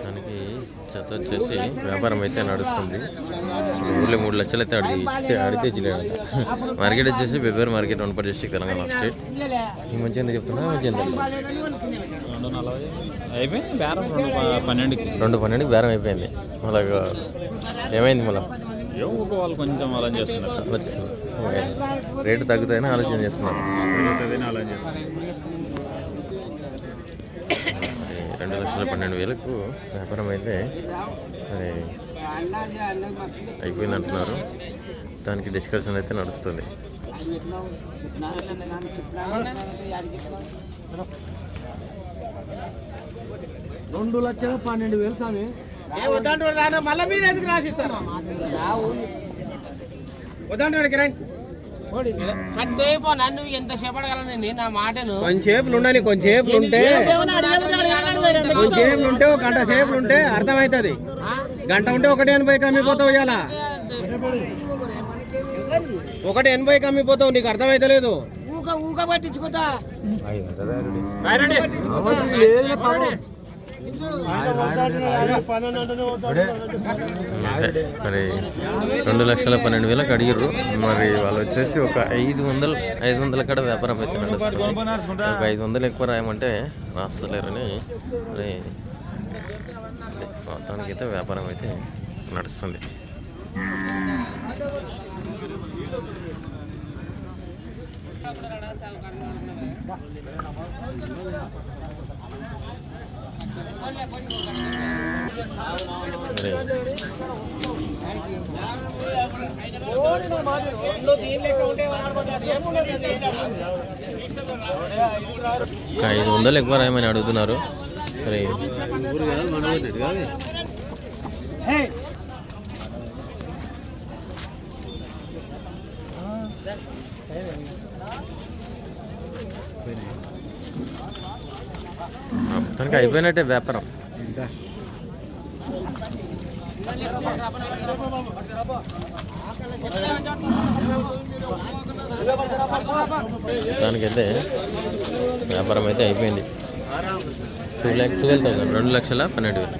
దానికి చెత్త వచ్చేసి వ్యాపారం అయితే నడుస్తుంది. ఊళ్ళో మూడు లక్షలు అయితే అడిగి ఇస్తే అడిగితే ఇచ్చలేడు మార్కెట్ వచ్చేసి వెబ్బేరు market Wanaparthy district Telangana state ఈ మంచి ఎంత చెప్తున్నా? మంచి ఎంత రెండు అయిపోయింది బేరం రెండు పన్నెండుకి రెండు పన్నెండుకి బేరం అయిపోయింది. మళ్ళా ఏమైంది మళ్ళీ? వాళ్ళు కొంచెం అలా చేస్తున్నారు రేటు తగ్గుతాయని ఆలోచన చేస్తున్నారు అదే అలా చేస్తున్నారు మరి రెండు లక్షల పన్నెండు వేలకు వ్యాపారం అయితే మరి అయిపోయింది అంటున్నారు దానికి డిస్కషన్ అయితే నడుస్తుంది. రెండు లక్షల పన్నెండు వేలు స్వామి మళ్ళీ మీరు ఎందుకు రాసిస్తారు వద్దంటే రండి అంటే పో నన్ను ఎంత సేపడగలను నా మాటను. కొంచెంసేపులు ఉండని కొంచెంసేపులు ఉంటే కొంచెంసేపులు ఉంటే ఒక గంట సేపులు ఉంటే అర్థమవుతుంది గంట ఉంటే ఒకటి ఎనభైకి అమ్మిపోతావు ఇవాళ ఒకటి ఎనభైకి అమ్మిపోతావు నీకు అర్థమైతలేదు. ఊక ఊక పట్టించుకుంటా. మరి రెండు లక్షల పన్నెండు వేలకు అడిగారు మరి వాళ్ళు వచ్చేసి ఒక ఐదు వందలు ఐదు వందల కాడ వ్యాపారం అయితే నడుస్తుంది. ఒక ఐదు వందలు ఎక్కువ రాయమంటే రాస్తలేరని మరి మొత్తానికి అయితే వ్యాపారం అయితే నడుస్తుంది. ఒక ఐదు వందలు ఎక్కువ రాయమని అడుగుతున్నారు మరి మొత్తానికి అయిపోయినట్టే వ్యాపారం. దానికైతే వ్యాపారం అయితే అయిపోయింది. టూ ల్యాక్ ట్వెల్వ్ థౌసండ్ రెండు లక్షల పన్నెండు వేలు.